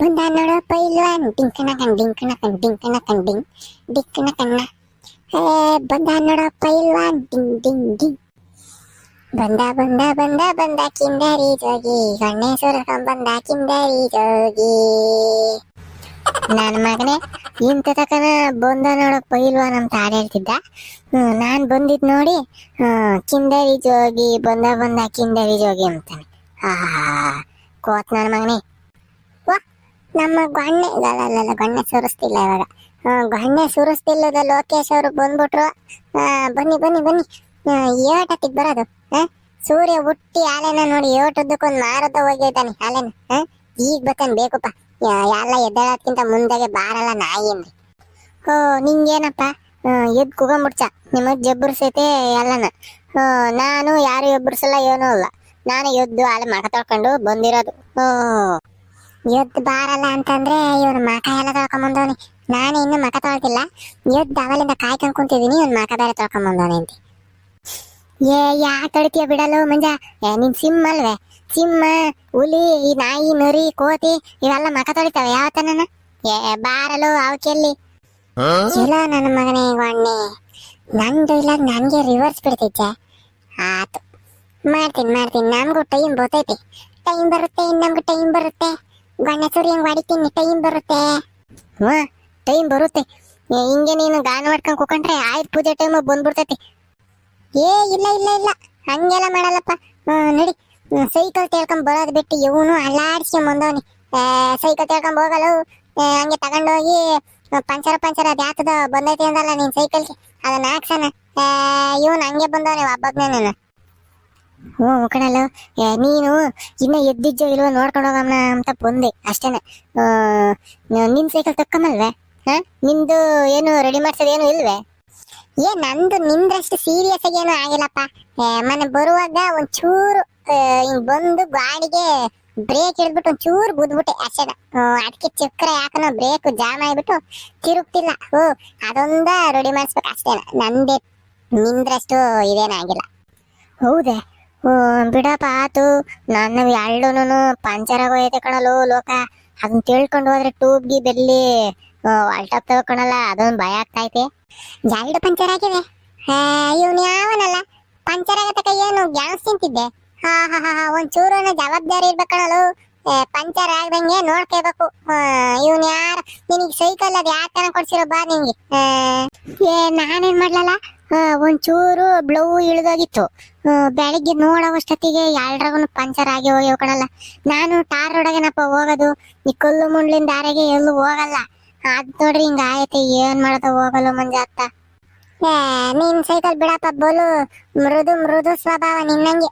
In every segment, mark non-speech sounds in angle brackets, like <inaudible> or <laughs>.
ಬಂದ ನೋಡೋ ಪೈಲ್ವಾನ್ ಡಿಂಕನ ಕಣ್ ಡಿಂಕನ ಕಣ್ ಕಣ್ ಡಿಂಗ್ ಡಿಂಕಣ ಕಣ್ಣ ಹೇ ಬಂದ ನೋಡೋ ಪೈಲ್ವಾನ್ ಡಿಂಗ್ ಡಿಂಗ್ ಡಿಂಗ್ ಬಂದ ಬಂದ ಬಂದ ಬಂದ ಕಿಂದರಿ ಜೋಗಿ ಗಣ್ಣೆ ಸುರಕೊಂಡ್ ಬಂದ ಕಿಂದರಿ ಜೋಗಿ ನನ್ನ ಮಗನೇ ಇಂತ ತಕನ ಬಂದ ನೋಡೋ ಪೈಲ್ವಾನ್ ಅಂತ ಹಾಡು ಹೇಳ್ತಿದ್ದ ನಾನ್ ಬಂದಿದ್ ನೋಡಿ ಕಿಂದರಿ ಜೋಗಿ ಬಂದ ಬಂದ ಕಿಂದರಿ ಜೋಗಿ ಅಂತಾನೆ ಆ ಕೋತ್ ನನ್ನ ಮಗನೇ ನಮ್ಮ ಗೊಣ್ಣೆ ಅಲ್ಲ ಗೊಣ್ಣೆ ಸುರಿಸ್ತಿಲ್ಲ ಇವಾಗ. ಗೊಣ್ಣೆ ಸುರಿಸ್ತಿಲ್ಲದ ಲೋಕೇಶ್ ಅವರು ಬಂದ್ಬಿಟ್ರು. ಬನ್ನಿ ಬನ್ನಿ ಬನ್ನಿ. ಏಟತ್ತಿಗೆ ಬರೋದು? ಸೂರ್ಯ ಹುಟ್ಟಿ ಆಲೆನ ನೋಡಿ ಏಟದ್ದಕ್ಕೊಂದು ಮಾರುತ್ತ ಹೋಗಿದ್ದಾನೆ, ಆಲೆನ? ಈಗ ಬರ್ತಾನೆ ಬೇಕಪ್ಪ ಎಲ್ಲ ಎದ್ದೇಳೋದ್ಕಿಂತ ಮುಂದಾಗೆ ಬಾರಲ್ಲ ನಾಯಿ ಅಂದ್ರೆ. ಓ ನಿಂಗೇನಪ್ಪ? ಎದ್ ಕುಗಂಬಿಡ್ಚ. ನಿಮ್ಮ ಜಬ್ಬರ್ಸೈತೆ ಎಲ್ಲನ. ನಾನು ಯಾರು ಎಬ್ಬರ್ಸಲ್ಲ ಏನೂ ಅಲ್ಲ. ನಾನು ಎದ್ದು ಆಲೆ ಮಕ ತೊಳ್ಕೊಂಡು ಬಂದಿರೋದು. ಓ ಎದ್ದು ಬಾರಲ್ಲ ಅಂತಂದ್ರೆ ಇವನು ಮಕ ಎಲ್ಲ ತೊಳ್ಕೊಂಬಂದವನಿ. ನಾನು ಇನ್ನು ಮಕ ತೊಳ್ತಿಲ್ಲ. ಯುದ್ಧ ಅವಲಿಂದ ಕಾಯ್ಕೊಂಡ್ ಕುಂತಿದೀನಿ ಇವ್ನ ಮಕ ಬೇರೆ ಬಂದಾನೆ ಅಂತ. ಏ ಯಾ ತೊಳಿತೀಯ ಬಿಡಲು ಮಂಜ? ಏ ನಿನ್ ಸಿಮ್ ಅಲ್ವೇ ಸಿಂಹ ಹುಲಿ ಈ ನಾಯಿ ನರಿ ಕೋತಿ ಇವೆಲ್ಲ ಮಕ ತೊಳಿತಾವೆ ಯಾವತ್ತನ ಏ ಬಾರಲು ಅವಕೆಲ್ಲಿ? ಇಲ್ಲ ನನ್ನ ಮಗನೇ ಗೊಣ್ಣೆ ನಂದು ಇಲ್ಲ ನನಗೆ ರಿವರ್ಸ್ ಬಿಡ್ತೈತೆ ಆತು. ಮಾಡ್ತೀನಿ ಮಾಡ್ತೀನಿ. ನಮಗೂ ಟೈಮ್ ಬರ್ತೈತಿ. ಟೈಮ್ ಬರುತ್ತೆ ನಮ್ಗೆ ಟೈಮ್ ಬರುತ್ತೆ. ಗೊಣ್ಣೆ ಹೆಂಗ್ ಹೊಡಿತೀನಿ ಟೈಮ್ ಬರುತ್ತೆ. ಹ್ಞೂ ಟೈಮ್ ಬರುತ್ತೆ. ಹಿಂಗೆ ನೀನು ಗಾನ ಮಾಡ್ಕೊಂಡು ಕೂಕೊಂಡ್ರೆ ಆಯ್ತು ಪೂಜೆ ಟೈಮ್ ಬಂದ್ಬಿಡ್ತೈತಿ. ಏ ಇಲ್ಲ ಇಲ್ಲ ಇಲ್ಲ. ಹಂಗೆಲ್ಲ ಮಾಡಲ್ಲಪ್ಪ. ನೋಡಿ. ಸೈಕಲ್ ತೇಳ್ಕೊಂಡ್ ಬರೋದ್ ಬಿಟ್ಟು ಇವನು ಅಲ್ಲಾಡ್ಸ್ಕೊಂಡ್ ಬಂದವನಿ. ಸೈಕಲ್ ತೇಳ್ಕೊಂಡ್ ಹೋಗಲು ಆ, ಹಂಗೆ ತಗೊಂಡೋಗಿ ಪಂಚರ ಪಂಚರ ಅದ್ ಬಂದೈತಿ ಅಂದಲ್ಲ ನೀನ್ ಸೈಕಲ್ಗೆ ಅದನ್ನ ಹಾಕ್ಸನ. ಇವನು ಹಂಗೆ ಬಂದವನೆ ಒಬ್ಬೊಬ್ನೇ ನಾನು. ಹ್ಞೂ ಕಣಲ್ಲ ನೀನು ಇನ್ನ ಎದ್ದಿಜ್ಜೋ ಇಲ್ವೋ ನೋಡ್ಕೊಂಡು ಹೋಗಮ್ಮ ಅಂತ ಬಂದೆ ಅಷ್ಟೇನೆ. ನಿನ್ನ ನಿನ್ ಸೈಕಲ್ ತಕ್ಕಮಲ್ವೇ ಹಾ? ನಿಂದು ಏನು ರೆಡಿ ಮಾಡ್ಸೋದೇನು ಇಲ್ವೇ? ಏ ನಂದು ನಿಂದ್ರಷ್ಟು ಸೀರಿಯಸ್ ಆಗಿ ಏನು ಆಗಿಲ್ಲಪ್ಪ. ಏ, ಮೊನ್ನೆ ಬರುವಾಗ ಒಂಚೂರು ಚೂರು ಹಿಂಗ್ ಬಂದು ಗಾಡಿಗೆ ಬ್ರೇಕ್ ಹಿಡಿದ್ಬಿಟ್ಟು ಒಂಚೂರು ಬುದ್ಬಿಟ್ಟೆ ಅಷ್ಟೇ ಅದಕ್ಕೆ ಚಕ್ರ ಯಾಕನೋ ಬ್ರೇಕ್ ಜಾಮ್ ಆಗಿಬಿಟ್ಟು ತಿರುಗ್ತಿಲ್ಲ. ಓ ಅದೊಂದ ರೆಡಿ ಮಾಡಿಸ್ಬೇಕು ಅಷ್ಟೇ ನಂದೇ ನಿಂದ್ರಷ್ಟು ಇದೇನಾಗಿಲ್ಲ ಹೌದೇ? ಬಿಡಪ್ಪ, ಆತು. ನನ್ನ ಎರಡೂನು ಪಂಚರ್ ಆಗೋಯ್ತೆ ಕಣಲು ಲೋಕ. ಅದನ್ನ ತಿಳ್ಕೊಂಡು ಹೋದ್ರೆ ಟೂಬ್ಗಿ ಬೆಲ್ಲಿ ವಾಲ್ಟಾಪ್ ತಗೋಕಣಲ್ಲ, ಅದೊಂದು ಭಯ ಆಗ್ತೈತೆ ಎರಡು ಪಂಚರ್ ಆಗಿದೆ ಇವನು ಯಾವನಲ್ಲ? ಪಂಚರ್ ಆಗತಕ್ಕ ಏನು, ಗ್ಯಾಸ್ ತಿಂತಿದ್ದೆ. ಹಾ ಹಾ ಹಾ ಒಂಚೂರು ಜವಾಬ್ದಾರಿ ಇರ್ಬೇಕಣಲು ಪಂಚರ್ ಆಗ್ದಂಗೆ ನೋಡ್ಕೋಬೇಕು. ಇವನ್ ಯಾರ? ನಿನಗೆ ಸೈಕಲ್ ಅದು ಯಾವ ತರ ಕೊಡ್ಸಿರೋ ಬಾ ನಿಂಗೆ? ಏ, ನಾನೇನ್ ಮಾಡ್ಲಲ್ಲ? ಒಂಚೂರು ಬ್ಲೌ ಇಳಿದೋಗಿತ್ತು. ಬೆಳಿಗ್ಗೆ ನೋಡೋವಷ್ಟೊತ್ತಿಗೆ ಎಲ್ರಿಗೂ ಪಂಚರ್ ಆಗಿ ಹೋಗಿ ಹೋಗೋಣಲ್ಲ ನಾನು ಟಾರ್ ಹೊಡಗೇನಪ್ಪ ಹೋಗೋದು. ಈ ಕಲ್ಲು ಮುಂಡ್ಲಿನ ದಾರಿಗೆ ಎಲ್ಲೂ ಹೋಗಲ್ಲ. ಅದ್ ನೋಡ್ರಿ ಹಿಂಗ ಆಯ್ತು ಏನ್ ಮಾಡೋದು ಹೋಗಲು ಮುಂಜೆ ಅತ್ತ ನಿನ್ ಸೈಕಲ್ ಬಿಡಪ್ಪ ಬೋಲು. ಮೃದು ಮೃದು ಸ್ವಭಾವ ನಿನ್ನಂಗೆ.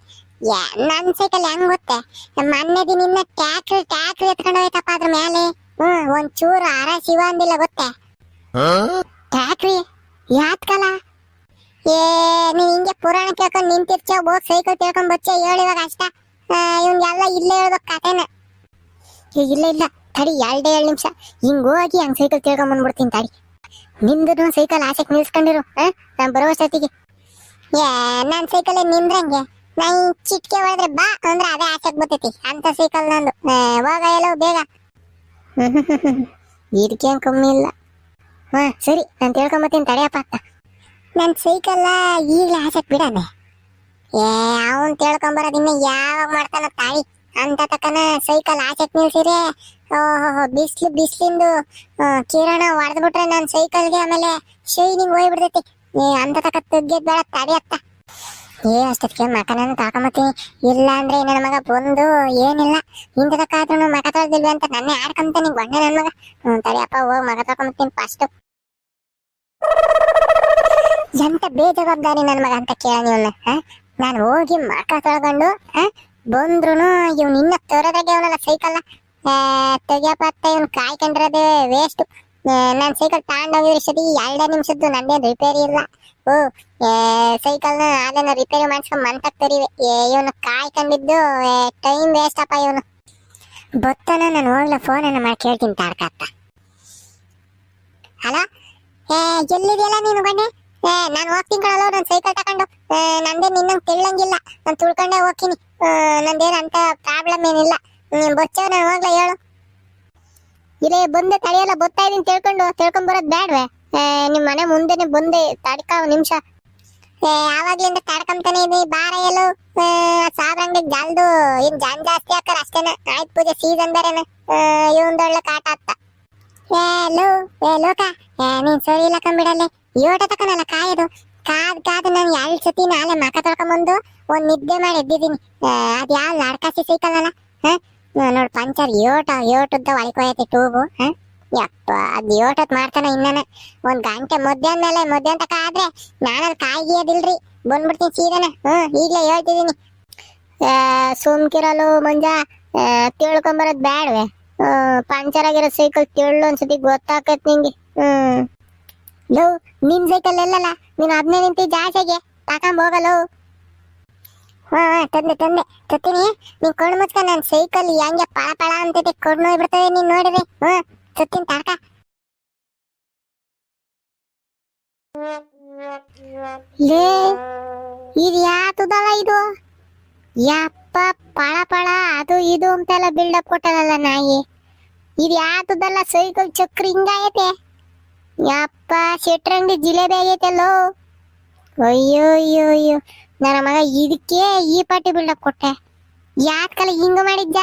ನನ್ ಸೈಕಲ್ ಹೆಂಗ್ ಗೊತ್ತೆ? ಮೊನ್ನೆ ದಿನ ನಿನ್ನ ಟ್ಯಾಕ್ರಿ ಟ್ಯಾಕ್ರಿ ಎತ್ಕೊಂಡು ಹೋಯ್ತಪ್ಪ ಅದ್ರ ಮೇಲೆ ಹ್ಮ್ ಒಂದ್ ಚೂರು ಅರ ಶಿವ ಅಂದಿಲ್ಲ ಗೊತ್ತೆ? ಟ್ಯಾಕ್ರಿ ಯಾತ್ಕಲ? ಏ ನೀನ್ ಹಿಂಗೆ ಪುರಾಣ ಕೇಳ್ಕೊಂಡ್ ನಿಂತಿರ್ಚ ಹೋಗ್ ಸೈಕಲ್ ತಿಳ್ಕೊಂಡ್ ಬಚ್ಚ ಹೇಳಿವಾಗ ಅಷ್ಟ. ಇವ್ನ್ಗೆಲ್ಲ ಇಲ್ಲೇ ಹೇಳ್ಬೇಕು ಕತೆನ. ಏ, ಇಲ್ಲ ಇಲ್ಲ ತಡಿ ಎರಡೇ ಎರಡು ನಿಮಿಷ. ಹಿಂಗ್ ಹೋಗಿ ಹಂಗ್ ಸೈಕಲ್ ತಿಳ್ಕೊಂಡ್ ಬಂದ್ಬಿಡ್ತೀನಿ ತಡಿ. ನಿಂದು ಸೈಕಲ್ ಆಸೆಕ್ ನಿಲ್ಸ್ಕೊಂಡಿರು ಆ? ಬರೋ ಸತಿಗೆ ಏ ನಾನ್ ಸೈಕಲ್ ನಿಂದ್ರಂಗೆ? ನಾ ಚಿಟ್ಕೆ ಹೊಡೆದ್ರೆ ಬಾ ಅಂದ್ರೆ ಅದೇ ಆಸೆಕ್ ಬರ್ತೈತಿ. ಅಂತ ಸೈಕಲ್ ನಂದು. ಹೋಗ ಎಲ್ಲೋ ಬೇಗ. <laughs> ಇದಕ್ಕೇನ್ ಕಮ್ಮಿ ಇಲ್ಲ. ಹಾ ಸರಿ ನಾನು ತಿಳ್ಕೊಂಬತ್ತೀನಿ ತಡೆಯಪ್ಪ ಅಂತ. ನನ್ ಸೈಕಲ್ ಈಗಲೇ ಆಸೆ ಬಿಡಾನೆ. ಏ, ಅವನ್ ತಿಳ್ಕೊಂಬರೋದ್ ಇನ್ನ ಯಾವಾಗ ಮಾಡ್ತಾನ ತಾಯಿ. ಅಂತ ತಕನ ಸೈಕಲ್ ಆಚೆಕ್ ನಿಲ್ಸಿರಿ ಓಹೋ ಬಿಸ್ಲು, ಬಿಸ್ಲಿಂದು ಕಿರಣ ಹೊಡೆದ್ಬಿಟ್ರೆ ನನ್ ಸೈಕಲ್ಗೆ ಆಮೇಲೆ ಶೈನಿಂಗ್ ಹೋಗ್ಬಿಡ್ತೈತಿ. ಏ, ಅಂತ ತಕ ತೆಗ್ಯದ್ ಬೇಡ ತಡಿಯತ್ತ ಏ ಅಷ್ಟಕ್ಕೆ ಮಕನನ್ನ ತಾಕೊಂಬತ್ತೀನಿ ಇಲ್ಲ ಅಂದ್ರೆ ನನ್ನ ಮಗ ಬಂದು ಏನಿಲ್ಲ. ಇಂತ ತಕ್ಕ ಆದ್ರೂ ಮಗ ತೊಳ್ದಿಲ್ವಿ ಅಂತ ನನ್ನೇ ಆಡ್ಕೊಂತಾನೆ ಬಂದೆ ನನ್ನ ಮಗ. ತಡಿಯಪ್ಪ ಹೋಗ್ ಮಗ ತಕೊಂಬತ್ತೀನಿ ಫಸ್ಟ್ ಎಂತ ಬೇಜವಾಬ್ದಾರಿ ನನ್ನ ಮಗ ಅಂತ ಕೇಳ ಇವನ್ನ ನಾನು ಹೋಗಿ ಮಕ ತೊಳ್ಕೊಂಡು ಬಂದ್ರು ಇವ್ನು ಇನ್ನ ತೊರದಾಗೆ ಅವನಲ್ಲ ಸೈಕಲ್ ತೆಗಿಯಪ್ಪ ಅತ್ತ, ಇವ್ನು ಕಾಯ್ಕೊಂಡಿರೋದೇ ವೇಸ್ಟ್ ನಾನು ಸೈಕಲ್ ತಗೊಂಡೋಗಿದ್ರೆ ಸತಿ, ಎರಡೇ ನಿಮಿಷದ್ದು ನಂದೇನ್ ರಿಪೇರಿ ಇಲ್ಲ. ಓ ಸೈಕಲ್ನ ಅದನ್ನ ರಿಪೇರಿ ಮಾಡಿಸ್ಕೊಂಡ್ ಮಂತಕ್ ತರಿವೆ. ಇವನು ಕಾಯ್ಕೊಂಡಿದ್ದು ಟೈಮ್ ವೇಸ್ಟ್ ಅಪ್ಪ ಇವನು. ಬತ್ತನ ನಾನು ಹೋಗ್ಲ ಫೋನನ್ನ ಮಾಡಿ ಕೇಳ್ತೀನಿ ತಾಡ್ಕತ್ತ ಹಲೋ ಏ, ಎಲ್ಲಿದೆಯಲ್ಲ ನೀನು ಬನ್ನಿ? ಏ, ನಾನು ಹೋಗ್ತೀನಿ ಕಣಲ್ಲ ನಾನು ಸೈಕಲ್ ತಕೊಂಡು ನಂದೇ ನಿನ್ನಂಗೆ ತಿಳ್ಳಂಗಿಲ್ಲ ನಾನು ತುಳ್ಕೊಂಡೇ ಹೋಗ್ತೀನಿ. ನಂದೇನು ಅಂತ ಪ್ರಾಬ್ಲಮ್ ಏನಿಲ್ಲ. ನೀನು ಬೊಚ್ಚ, ನಾನು ಹೋಗ್ಲಾ ಹೇಳು. ಇಲ್ಲೇ ಬಂದೆ ತಡೆಯಲ್ಲ ಬರ್ತಾ ಇದೀನಿ ತಿಳ್ಕೊಂಡು. ತಿಳ್ಕೊಂಡ್ ಬರೋದ್ ಬ್ಯಾಡ್ವೆ? ನಿಮ್ಮ ನಿಮ್ ಮನೆ ಮುಂದೆನೆ ಬಂದೆ, ತಡ್ಕ ನಿಮಿಷ. ಯಾವಾಗ್ಲಿಂದ ತಡ್ಕೊಂತಾನೆ ಇದೀನಿ. ಬಾರ ಎಲ್ಲೋ ಸಾಬ್ರಂಗಡಿಗೆ ಜಲ್ದು ಇನ್ ಜಾನ್ ಜಾಸ್ತಿ ಹಾಕರ್ ಅಷ್ಟೇನ. ಆಯ್ತು ಪೂಜೆ ಸೀಸನ್ ಬೇರೆನ. ಇವಂದೊಳ್ಳೆ ಕಾಟ ಅತ್ತ. ಏ, ಲೋ. ಏ, ಲೋಕ. ಏ, ನೀನ್ ಸರಿ ಇಲ್ಲ ಕಂಬಿಡಲ್ಲಿ ಯೋಟ ತಕನಲ್ಲ ಕಾಯೋದು. ಕಾದ್ ಕಾದ್ ನಾನು ಎರಡು ಸತಿ ನಾಳೆ ಮಕ ತೊಳ್ಕೊಂಬಂದು ಒಂದ್ ನಿದ್ದೆ ಮಾಡಿ ಎದ್ದಿದ್ದೀನಿ. ಅದ್ ಯಾವ ಲಾಡ್ಕಾಸಿ ಸೈಕಲ್ ಹಾ? ಪಂಚರ್ ಏಟ ಏಟದ್ದ ಒಳಕೋಯತಿ ಟೂಬು ಹ? ಯಪ್ಪ, ಅದ್ ಯೋಟತ್ ಮಾಡ್ತಾನ ಇನ್ನನ. ಒಂದ್ ಗಂಟೆ ಮಧ್ಯಾಹ್ನ ಮೇಲೆ, ಮಧ್ಯಾಹ್ನ ತಕ ಆದ್ರೆ ನಾನಲ್ಲಿ ಕಾಯ್ಗಿಯೋದಿಲ್ರಿ. ಬಂದ್ಬಿಡ್ತೀನಿ ಸೀದನ ಹ್ಮ್ ಈಗಲೇ ಹೇಳ್ತಿದೀನಿ ಸುಮ್ಕಿರಲು ಮಂಜ ತಿಳ್ಕೊಂಬರೋದ್ ಬ್ಯಾಡ್ವೆ. ಪಂಚರ್ ಆಗಿರೋ ಸೈಕಲ್ ತಿಳ್ಳು ಒಂದ್ಸತಿ ಗೊತ್ತಾಕತ್ ನಿಂಗೆ. ಹ್ಮ್. ಲವ್ ನಿನ್ ಸೈಕಲ್ ಎಲ್ಲಲ್ಲ ನೀನ್ ಅದ್ನೇ ನಿಂತಿ ಜಾಸ್ತಿಗೆ ತಕೊಂಡ್ ಹೋಗಲು ಹಾ ತಂದೆ ತಂದೆ ತತ್ತೀನಿ ನೀನ್ ಕಣ್ಣು ಮುಚ್ಕ, ನನ್ ಸೈಕಲ್ ಹೆಂಗೆ ಪಳ ಪಳ ಅಂತೈತೆ ಕಣ್ಣು ಹೋಗ್ಬಿಡ್ತದೆ ನೀನ್ ನೋಡಿದ್ರೆ. ಹಾ ತತ್ತೀನಿ ತಾಕ ಲೇ, ಇದು ಯಾತದಲ್ಲ ಇದು? ಯಪ್ಪ, ಪಳ ಪಳ, ಅದು ಇದು ಅಂತೆಲ್ಲ ಬಿಲ್ಡಪ್ ಕೊಟ್ಟದಲ್ಲ ನಾಯಿ. ಇದು ಯಾತದಲ್ಲ ಸೈಕಲ್ ಚಕ್ರ ಹಿಂಗಾಯತೆ? ಯಪ್ಪ ಶೆಟ್ರಂಗಡಿ ಜಿಲೇಬಿ ಆಗೈತಲ್ಲೋ. ಅಯ್ಯೋ ಅಯ್ಯೋ ಅಯ್ಯೋ ನನ್ನ ಮಗ ಇದಕ್ಕೆ ಈ ಪಾಟಿ ಬಿಲ್ಡಪ್ ಕೊಟ್ಟೆ. ಯಾತ್ ಕಲ ಹಿಂಗ ಮಾಡಿದ್ದ?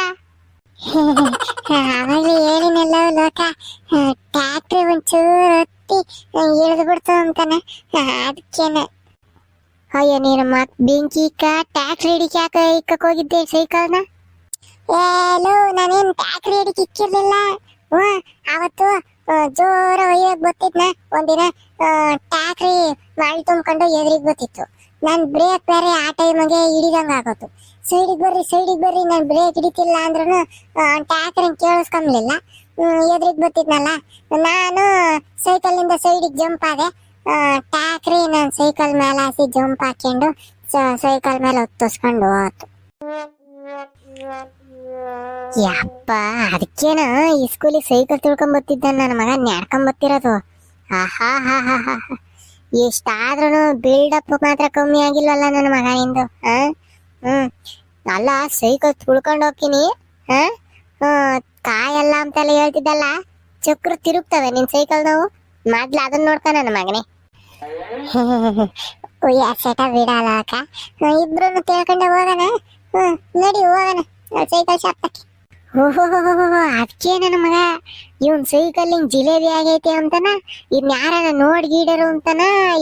ಅವಾಗಲೇ ಏನಿನೆಲ್ಲ ಲೋಕ. ಟ್ಯಾಕ್ಟ್ರಿ ಒಂಚೂರು ಹತ್ತಿ ಇಳಿದು ಬಿಡ್ತು ಅಂತಾನೆ. ಅದಕ್ಕೇನೆ ಅಯ್ಯೋ, ನೀನು ಮತ್ ಬೆಂಕಿ ಇಕ್ಕ, ಟ್ಯಾಕ್ಟ್ರಿ ಹಿಡಿಕೆ ಯಾಕ ಇಕ್ಕೋಗಿದ್ದೆ ಹೋಗಿದ್ದೆ ಸೈಕಲ್ನ? ಏಲೋ ನಾನೇನ್ ಟ್ಯಾಕ್ಟ್ರಿ ಹಿಡಿಕೆ ಇಕ್ಕಿರ್ಲಿಲ್ಲ. ಹ್ಞೂ, ಅವತ್ತು ಜೋರ ಒಯ್ಯಕ್ ಗೊತ್ತಿದ್ನ. ಒಂದಿನ ಟ್ಯಾಕ್ರಿ ಮಳೆ ತುಂಬ್ಕೊಂಡು ಎದುರಿಗೆ ಗೊತ್ತಿತ್ತು. ನನ್ ಬ್ರೇಕ್ ಬೇರೆ ಆ ಟೈಮಿಗೆ ಹಿಡಿದಂಗ ಆಗೋತು. ಸೈಡಿಗೆ ಬರ್ರಿ ಸೈಡಿಗೆ ಬರ್ರಿ, ನಾನು ಬ್ರೇಕ್ ಹಿಡಿತಿಲ್ಲ ಅಂದ್ರೂ ಟ್ಯಾಕ್ರಿ ಕೇಳಿಸ್ಕೊಂಬ್ಲಿಲ್ಲ ಎದುರಿಗೆ ಬರ್ತಿದ್ನಲ್ಲ ನಾನು ಸೈಕಲಿಂದ ಸೈಡಿಗೆ ಜಂಪ್ ಆದೆ. ಟ್ಯಾಕ್ರಿ ನಾನು ಸೈಕಲ್ ಮೇಲೆ ಹಾಸಿ ಜಂಪ್ ಹಾಕೊಂಡು ಸೈಕಲ್ ಮೇಲೆ ಹೊತ್ತಿಸ್ಕೊಂಡು ಹೋತು. ಯಪ್ಪ, ಅದಕ್ಕೇನ ಈ ಸ್ಕೂಲಿಗೆ ಸೈಕಲ್ ತಿಳ್ಕೊಂಡ್ ಬರ್ತಿದ್ದ ನನ್ನ ಮಗ ನ್ಯಾಡ್ಕೊಂಬತ್ತಿರೋದು ಆಹಾ, ಹಾ ಹಾ ಹಾ ಎಷ್ಟಾದ್ರೂ ಬಿಲ್ಡಪ್ ಮಾತ್ರ ಕಮ್ಮಿ ಆಗಿಲ್ವಲ್ಲ ನನ್ನ ಮಗ ಇಂದು ಹ್ಮ್. ಅಲ್ಲ ಸೈಕಲ್ ತುಳ್ಕೊಂಡು ಹೋಗ್ತೀನಿ ಕಾಯಲ್ಲ ಅಂತೆಲ್ಲ ಹೇಳ್ತಿದ್ದಲ್ಲ. ಚಕ್ರ ತಿರುಗ್ತವೆ, ನಿನ್ ಸೈಕಲ್ ನಾವು. ಮೊದ್ಲು ಅದನ್ನ ನೋಡ್ಕ ನನ್ನ ಮಗನೇ. ಉಯ್ಯ ಸೆಟ ಬಿಡಲ್ಲ ಅಕ್ಕ. ಇಬ್ರು ತಿಳ್ಕೊಂಡೆ ಹೋಗೋಣ. ಹ್ಮ್, ನಡಿ, ಹೋಗೋಣ. ಸೈಕಲ್ ಶಾಪ್ತಕ್ಕೆ ಓಹೋ ಅದಕ್ಕೆ ನನ್ನ ಮಗ, ಇವನ್ ಸೈಕಲ್ ಜಿಲೇಬಿ ಆಗೈತೆ ಅಂತನ ಇನ್ ಯಾರನ ನೋಡ್ ಗೀಡರು ಅಂತನ,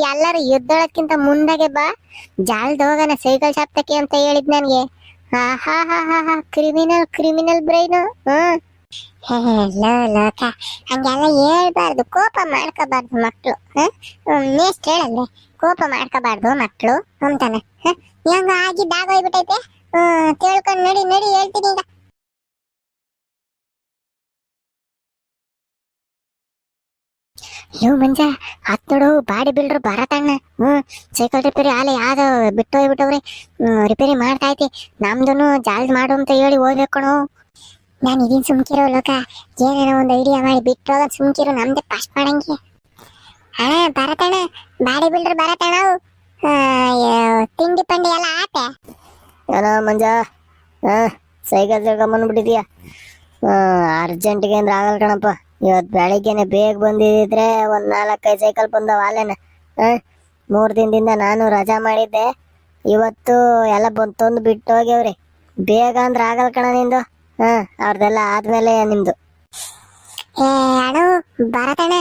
ಎಲ್ಲರೂ ಎದ್ದೊಳಕ್ಕಿಂತ ಮುಂದಾಗೆ ಬಾ ಜಾಲ್ದ ಹೋಗನ ಸೈಕಲ್ ಶಾಪ್ತಕ್ಕೆ ಅಂತ ಹೇಳಿದ್ ನನ್ಗೆ. ಹಾ ಹಾ ಹಾ ಹಾ ಹಾ ಕ್ರಿಮಿನಲ್ ಕ್ರಿಮಿನಲ್ ಬ್ರೈನು ಹ್ಮ್. ಲೋ, ಲೋಕ, ಹಂಗೆಲ್ಲ ಹೇಳ್ಬಾರ್ದು, ಕೋಪ ಮಾಡ್ಕೋಬಾರ್ದು ಮಕ್ಳು ನೆಕ್ಸ್ಟ್ ಹೇಳಲ್ಲೆ ಕೋಪ ಮಾಡ್ಕೋಬಾರ್ದು ಮಕ್ಳು ಅಂತಾನೆ? ಹೆಂಗ ಆಗಿದ್ದ ತಿಳ್ಕೊಂಡ್ ನಡಿ ನಡಿ, ಹೇಳ್ತೀನಿ ಈಗ. ಮಂಜ ಹತ್ ನೋಡು, ಬಾಡಿ ಬಿಲ್ಡ್ರು ಬರತಣ್ಣ ಹ್ಮ್ ಸೈಕಲ್ ರಿಪೇರಿ ಆಲೆ ಯಾವ್ದು ಬಿಟ್ಟು ಹೋಗ್ಬಿಟ್ಟವ್ರೆ. ಹ್ಮ್ ರಿಪೇರಿ ಮಾಡ್ತಾ ಐತಿ ನಮ್ದು ಜಾಲ್ದ್ ಮಾಡು ಅಂತ ಹೇಳಿ ಹೋಗ್ಬೇಕು ನಾನು ಇದೀನ್ ಸುಮ್ಕಿರೋ ಲೋಕ. ಏನೇನೋ ಒಂದು ಐಡಿಯಾ ಮಾಡಿ ಬಿಟ್ಟೋಗ ಸುಮ್ಕಿರೋ, ನಮ್ದೆ ಫಸ್ಟ್ ಮಾಡಂಗೆ. ಹಾ ಬರತಣ್ಣ ಬಾಡಿ ಬಿಲ್ಡರ್ ಬರತಣ್ಣ ಅವು. ತಿಂಡಿ ಪಂಡಿ ಎಲ್ಲ ಆತೆ. ಏನೋ ಮಂಜ? ಹಾ, ಸೈಕಲ್ ತಿಳ್ಕೊಂಬಂದ್ಬಿಟ್ಟಿದ್ಯಾ ಅರ್ಜೆಂಟ್ಗೆ ಅಂದ್ರೆ ಆಗಲ್ಲ ಕಣಪ್ಪ. ಇವತ್ತು ಬೆಳಿಗ್ಗೆನೆ ಬೇಗ ಬಂದಿದ್ರೆ ಒಂದ್ ನಾಲ್ಕೈದು ಸೈಕಲ್ ಬಂದವ ಅಲ್ಲೇನ? ಹಾ, ಮೂರು ದಿನದಿಂದ ನಾನು ರಜಾ ಮಾಡಿದ್ದೆ. ಇವತ್ತು ಎಲ್ಲ ಬಂದು ತಂದು ಬಿಟ್ಟು ಹೋಗ್ಯವ್ರಿ ಬೇಗ ಅಂದ್ರೆ ಆಗಲ್ಲ ಕಣ ನಿಂದು. ಹಾ, ಅವ್ರದೆಲ್ಲ ಆದ್ಮೇಲೆ ನಿಮ್ದು. ಏ ಅಣ್ಣ ಬರತಣ್ಣ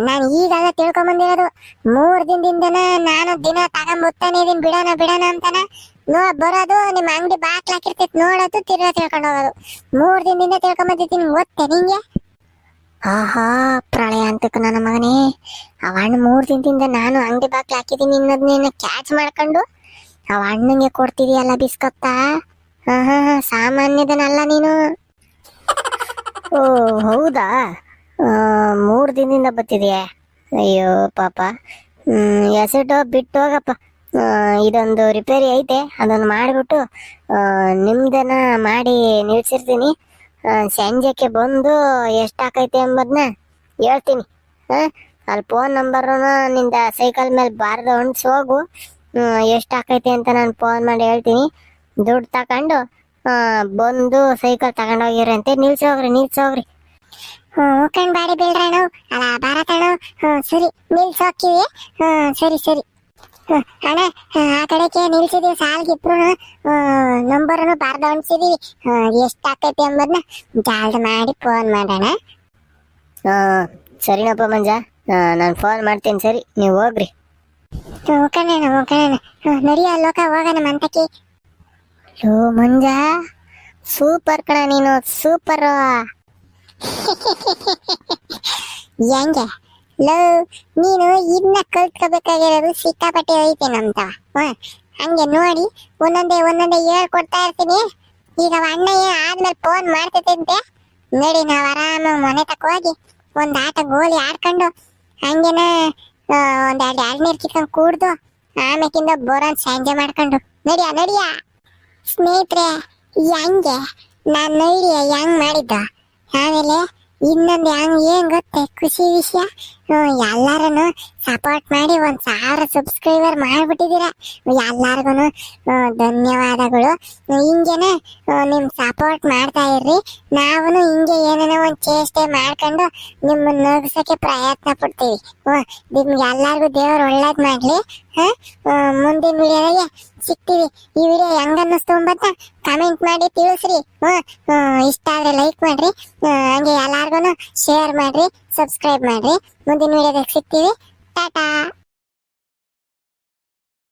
ನಾನು ಈಗಾಗ ತಿಳ್ಕೊಂಬಂದಿರೋದು. ಮೂರು ದಿನದಿಂದನ ನಾನು ದಿನ ತಗೊಂಬತ್ತಾನೆ ಇದೀನಿ, ಬಿಡೋಣ ಬಿಡೋಣ ಅಂತಾನ. ನೋ, ಬರೋದು, ನಿಮ್ಮ ಅಂಗಡಿ ಬಾಕ್ಲ ಹಾಕಿರ್ತೈತಿ, ನೋಡೋದು, ತಿರ್ಗಾ ತಿಳ್ಕೊಂಡು ಹೋಗೋದು. ಮೂರ್ ದಿನದಿಂದ ತಿಳ್ಕೊಂಬಂದಿದ್ದೀನಿ ಗೊತ್ತೇ ನಿಂಗೆ? ಆಹಾ, ಪ್ರಳಯ ಅಂತಕ್ಕ ನನ್ನ ಮಗನೇ. ಅವ ಹಣ್ಣು ಮೂರ್ ದಿನದಿಂದ ನಾನು ಅಂಗಡಿ ಬಾಕ್ಲ ಹಾಕಿದ್ದೀನಿ ಇನ್ನೊಂದನ್ನ ಕ್ಯಾಚ್ ಮಾಡ್ಕೊಂಡು? ಅವ ಅಣ್ಣಂಗೆ ಕೊಡ್ತಿದೀಯಲ್ಲ ಬಿಸ್ಕತ್ತಾ? ಹಾ ಸಾಮಾನ್ಯದನಲ್ಲ ನೀನು. ಓ, ಹೌದಾ? ಮೂರ್ ದಿನದಿಂದ ಬರ್ತಿದ್ಯಾ? ಅಯ್ಯೋ, ಪಾಪ. ಎಸೆಟು ಬಿಟ್ಟು ಹೋಗಪ್ಪ ಇದೊಂದು ರಿಪೇರಿ ಐತೆ. ಅದನ್ನು ಮಾಡಿಬಿಟ್ಟು ನಿಮ್ದನ ಮಾಡಿ ನಿಲ್ಸಿರ್ತೀನಿ. ಸಂಜೆಕ್ಕೆ ಬಂದು ಎಷ್ಟಾಕೈತೆ ಎಂಬುದನ್ನ ಹೇಳ್ತೀನಿ. ಹಾಂ ಅಲ್ಲಿ ಫೋನ್ ನಂಬರ್ನ ನಿಂದ ಸೈಕಲ್ ಮೇಲೆ ಬಾರ್ದು ಹೊಂಡ್ಸಿ ಹೋಗು. ಎಷ್ಟಾಕೈತೆ ಅಂತ ನಾನು ಫೋನ್ ಮಾಡಿ ಹೇಳ್ತೀನಿ. ದುಡ್ಡು ತಗೊಂಡು ಬಂದು ಸೈಕಲ್ ತಗೊಂಡೋಗಿರಂತೆ ನಿಲ್ಸೋಗ್ರಿ ನಿಲ್ಸೋಗ್ರಿ ಮುಖಂಡ್ ಬಾರಿ ಬೀಳ್ರಣ್ಣು ಅಲ್ಲ ಬಾರತಣ್ಣು ಹ್ಞೂ ಸರಿ ನಿಲ್ಸೋಕ್ಕಿವಿ ಹ್ಮ್, ಸರಿ ಸರಿ. ಅಣ್ಣ ಆ ಕಡೆಗೆ ನಿಲ್ಸಿದೀವಿ ಸಾಲ್ಗೆ ಇಬ್ರು ನಂಬರ್ನು ಬರ್ದ ಅನ್ಸಿದೀವಿ ಎಷ್ಟು ಆಕೈತಿ ಅಂಬದ್ನ ಜಾಲ್ಡ್ ಮಾಡಿ ಫೋನ್ ಮಾಡೋಣ. ಸರಿನಪ್ಪ ಮಂಜ. ನಾನು ಫೋನ್ ಮಾಡ್ತೀನಿ ಸರಿ ನೀವು ಹೋಗ್ರಿ. ಮುಖಂಡಣ್ಣ ಮುಖಂಡಣ್ಣ ನಡಿಯ ಲೋಕ ಹೋಗೋಣ ಮಂತಕ್ಕೆ. ಲೋ ಮಂಜ ಸೂಪರ್ ಕಣ ನೀನು ಸೂಪರ್. <laughs> ಹೆಂಗೆ? ಲೋ ನೀನು ಇನ್ನ ಕಲ್ತ್ಕೋಬೇಕಾಗಿರೋದು ಸಿಕ್ಕಾಪಟ್ಟೆ ಐತೆ ನಮ್ದ ಹಂಗೆ ನೋಡಿ, ಒಂದೊಂದೇ ಒಂದೊಂದೇ ಹೇಳ್ಕೊಡ್ತಾ ಇರ್ತೀನಿ. ಈಗ ಅಣ್ಣ ಆದ್ಮೇಲೆ ಫೋನ್ ಮಾಡ್ತೈತೆ ನೋಡಿ ನಾವು ಆರಾಮಾಗಿ ಮನೆ ತಕ್ಕ ಹೋಗಿ ಒಂದ್ ಆಟ ಗೋಲಿ ಆಡ್ಕೊಂಡು ಹಂಗೇನ ಒಂದು ಎರಡು ಎರಡು ನೀರು ಚಿಕ್ಕಂಗೆ ಕೂಡ್ದು ಆಮೇಕಿಂದ ಬೋರನ್ ಸಂಜೆ ಮಾಡ್ಕೊಂಡು. ನಡಿಯ ನಡಿಯ? ಸ್ನೇಹಿತರೆ ಹೆಂಗೆ ನಾನು ನೈಡಿಯ ಹೆಂಗ್ ಮಾಡಿದ್ದ. ಆಮೇಲೆ ಇನ್ನೊಂದು ಹೆಂಗ್ ಏನು ಗೊತ್ತೆ, ಖುಷಿ ವಿಷಯ? ಎಲ್ಲಾರನು ಸಪೋರ್ಟ್ ಮಾಡಿ ಒಂದ್ ಸಾವಿರ ಸಬ್ಸ್ಕ್ರೈಬರ್ ಮಾಡ್ಬಿಟ್ಟಿದ್ದೀರಾ ಎಲ್ಲಾರ್ಗು ಧನ್ಯವಾದಗಳು. ಹಿಂಗೇನೆ ನಿಮ್ಮ ನಿಮ್ ಸಪೋರ್ಟ್ ಮಾಡ್ತಾ ಇರ್ರಿ. ನಾವು ಹಿಂಗೆ ಏನೇನೋ ಒಂದ್ ಚೇಷ್ಟೆ ಮಾಡ್ಕೊಂಡು ನಿಮ್ಮನ್ನ ನಗಿಸಕ್ಕೆ ಪ್ರಯತ್ನ ಪಡ್ತೀವಿ. ನಿಮ್ಗೆ ಎಲ್ಲಾರ್ಗು ದೇವ್ರು ಒಳ್ಳೇದ್ ಮಾಡ್ಲಿ. ಹ ಮುಂದಿನ ವಿಡಿಯೋದಾಗೆ ಸಿಗ್ತೀವಿ. ಈ ವಿಡಿಯೋ ಹೆಂಗ ಅನ್ನಿಸ್ತು ಅಂತ ಕಮೆಂಟ್ ಮಾಡಿ ತಿಳಿಸ್ರಿ. ಇಷ್ಟ ಆದ್ರೆ ಲೈಕ್ ಮಾಡ್ರಿ. ಹಂಗೆ ಎಲ್ಲಾರ್ಗು ಶೇರ್ ಮಾಡ್ರಿ. ಸಬ್ಸ್ಕ್ರೈಬ್ ಮಾಡ್ರಿ. ಮುಂದಿನ ವಿಡಿಯೋದಾಗ ಸಿಗ್ತೀವಿ. ಟಾಟಾ!